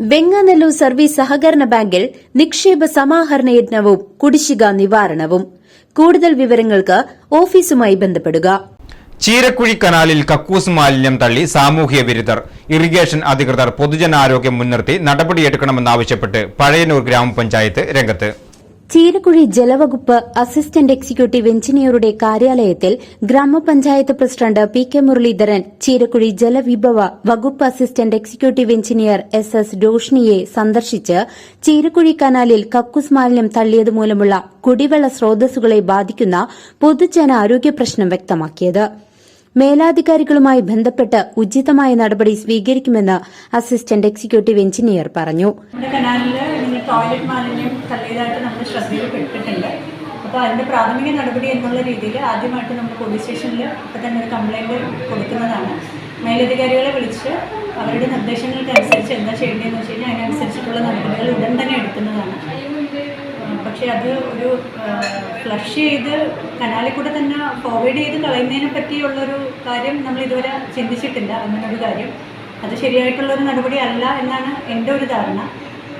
Venganallur service സഹകരണ ബാങ്കിൽ നിക്ഷേപ സമാഹരണ യജ്ഞവും കുടിശ്ശിക നിവാരണവും. കൂടുതൽ വിവരങ്ങൾക്ക് ഓഫീസുമായി ബന്ധപ്പെടുക. ചീരക്കുഴി കനാലിൽ കക്കൂസ് മാലിന്യം തള്ളി സാമൂഹ്യ വിരുദ്ധർ. ഇറിഗേഷൻ അധികൃതർ പൊതുജനാരോഗ്യം മുൻനിർത്തി നടപടിയെടുക്കണമെന്നാവശ്യപ്പെട്ട് പഴയന്നൂർ ഗ്രാമപഞ്ചായത്ത് രംഗത്ത്. ചീരക്കുഴി ജലവകുപ്പ് അസിസ്റ്റന്റ് എക്സിക്യൂട്ടീവ് എഞ്ചിനീയറുടെ കാര്യാലയത്തിൽ ഗ്രാമപഞ്ചായത്ത് president P K Muraleedharan Cheerakuzhi ജലവിഭവ വകുപ്പ് assistant executive engineer S S രോഷ്നിയെ സന്ദർശിച്ച് ചീരക്കുഴി കനാലിൽ കക്കൂസ് മാലിന്യം തള്ളിയത് മൂലമുള്ള കുടിവെള്ള സ്രോതസ്സുകളെ ബാധിക്കുന്ന പൊതുജന ആരോഗ്യ പ്രശ്നം വ്യക്തമാക്കിയത്. മേലാധികാരികളുമായി ബന്ധപ്പെട്ട് ഉചിതമായ നടപടി സ്വീകരിക്കുമെന്ന് അസിസ്റ്റന്റ് എക്സിക്യൂട്ടീവ് എഞ്ചിനീയർ പറഞ്ഞു. ടോയ്ലറ്റ് മാലിന്യം തള്ളിയതായിട്ട് നമ്മൾ ശ്രദ്ധയിൽ പെട്ടിട്ടുണ്ട്. അപ്പോൾ അതിന്റെ പ്രാഥമിക നടപടി എന്നുള്ള രീതിയിൽ ആദ്യമായിട്ട് നമ്മൾ പോലീസ് സ്റ്റേഷനിൽ ഇപ്പോൾ തന്നെ ഒരു കംപ്ലൈന്റ് കൊടുക്കുന്നതാണ്. മേലധികാരികളെ വിളിച്ച് അവരുടെ നിർദ്ദേശങ്ങൾക്കനുസരിച്ച് എന്താ ചെയ്യേണ്ടതെന്ന് വെച്ച് കഴിഞ്ഞാൽ അതിനനുസരിച്ചിട്ടുള്ള നടപടികൾ ഉടൻ തന്നെ എടുക്കുന്നതാണ്. പക്ഷേ അത് ഒരു ഫ്ലഷ് ചെയ്ത് കനാലിൽ കൂടെ തന്നെ ഫോർവേഡ് ചെയ്ത് കളയുന്നതിനെ പറ്റിയുള്ളൊരു കാര്യം നമ്മൾ ഇതുവരെ ചിന്തിച്ചിട്ടില്ല. അങ്ങനൊരു കാര്യം. അത് ശരിയായിട്ടുള്ളൊരു നടപടി അല്ല എന്നാണ് എന്റെ ഒരു ധാരണ.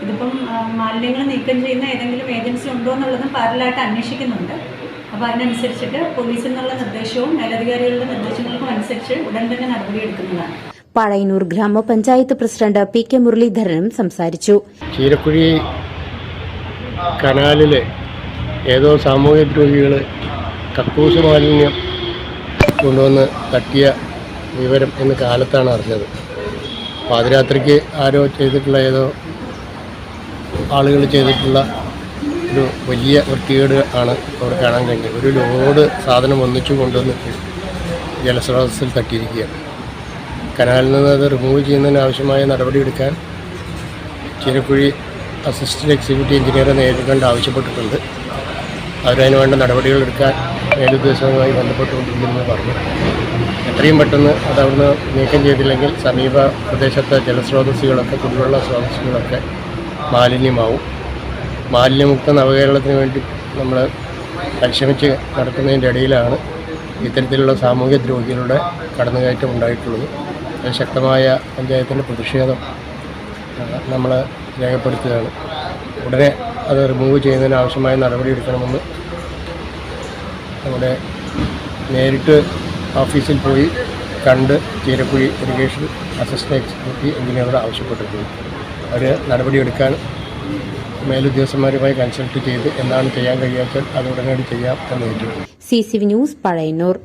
ഇതിപ്പം മാലിന്യങ്ങൾ നീക്കം ചെയ്യുന്ന ഏതെങ്കിലും ഏജൻസി ഉണ്ടോ എന്നുള്ളതും പാരലായിട്ട് അന്വേഷിക്കുന്നുണ്ട്. അപ്പോൾ അതിനനുസരിച്ചിട്ട് പോലീസിൽ നിന്നുള്ള നിർദ്ദേശവും മേലധികാരികളുടെ നിർദ്ദേശങ്ങൾക്കും അനുസരിച്ച് ഉടൻ തന്നെ നടപടിയെടുക്കുന്നതാണ് പഴയന്നൂർ ഗ്രാമപഞ്ചായത്ത് പ്രസിഡന്റ് പി കെ മുരളീധരനും സംസാരിച്ചു. ചീരക്കുഴി കനാലിലെ ഏതോ സാമൂഹ്യദ്രോഹികൾ കക്കൂസ് മാലിന്യം കൊണ്ടുവന്ന് തട്ടിയ വിവരം ഇന്ന് കാലത്താണ് അറിഞ്ഞത്. പാതിരാത്രിക്ക് ആരോ ചെയ്തിട്ടുള്ള ഏതോ ആളുകൾ ചെയ്തിട്ടുള്ള ഒരു വലിയ വൃത്തികേട് ആണ് അവിടെ കാണാൻ കഴിഞ്ഞത്. ഒരു ലോഡ് സാധനം ഒന്നിച്ചു കൊണ്ടുവന്നിട്ട് ജലസ്രോതസ്സിൽ തട്ടിയിരിക്കുകയാണ്. കനാലിൽ നിന്ന് അത് റിമൂവ് ചെയ്യുന്നതിന് ആവശ്യമായ നടപടിയെടുക്കാൻ ചീരക്കുഴി അസിസ്റ്റന്റ് എക്സിക്യൂട്ടീവ് എഞ്ചിനീയറെ നേരിടേണ്ട ആവശ്യപ്പെട്ടിട്ടുണ്ട്. അവരതിന് വേണ്ട നടപടികൾ എടുക്കാൻ മേലുദ്യോഗസ്ഥരുമായി ബന്ധപ്പെട്ടുകൊണ്ടിരിക്കുന്നു പറഞ്ഞു. എത്രയും പെട്ടെന്ന് അത് അവിടുന്ന് നീക്കം ചെയ്തില്ലെങ്കിൽ സമീപ പ്രദേശത്തെ ജലസ്രോതസ്സുകളൊക്കെ കുടിവെള്ള സ്രോതസ്സുകളൊക്കെ മാലിന്യമാവും. മാലിന്യമുക്ത നവകേരളത്തിന് വേണ്ടി നമ്മൾ പരിശ്രമിച്ച് നടക്കുന്നതിന്റെ ഇടയിലാണ് ഇത്തരത്തിലുള്ള സാമൂഹ്യ ദ്രോഹികളുടെ കടന്നുകയറ്റം ഉണ്ടായിട്ടുള്ളത്. ശക്തമായ പഞ്ചായത്തിന്റെ പ്രതിഷേധം നമ്മൾ രേഖപ്പെടുത്തുകയാണ്. ഉടനെ അത് റിമൂവ് ചെയ്യുന്നതിന് ആവശ്യമായ നടപടി എടുക്കണമെന്ന് നമ്മുടെ നേരിട്ട് ഓഫീസിൽ പോയി കണ്ട് ചീരക്കുഴി ഇറിഗേഷൻ അസിസ്റ്റന്റ് എക്സിക്യൂട്ടീവ് എഞ്ചിനീയറോട് ആവശ്യപ്പെട്ടിട്ടുണ്ട്. അവർ നടപടിയെടുക്കാൻ മേലുദ്യോഗസ്ഥന്മാരുമായി കൺസൾട്ട് ചെയ്ത് എന്താണ് ചെയ്യാൻ കഴിയാച്ചാൽ അത് ഉടനടി ചെയ്യാം എന്ന് C C V news Pazhayannur.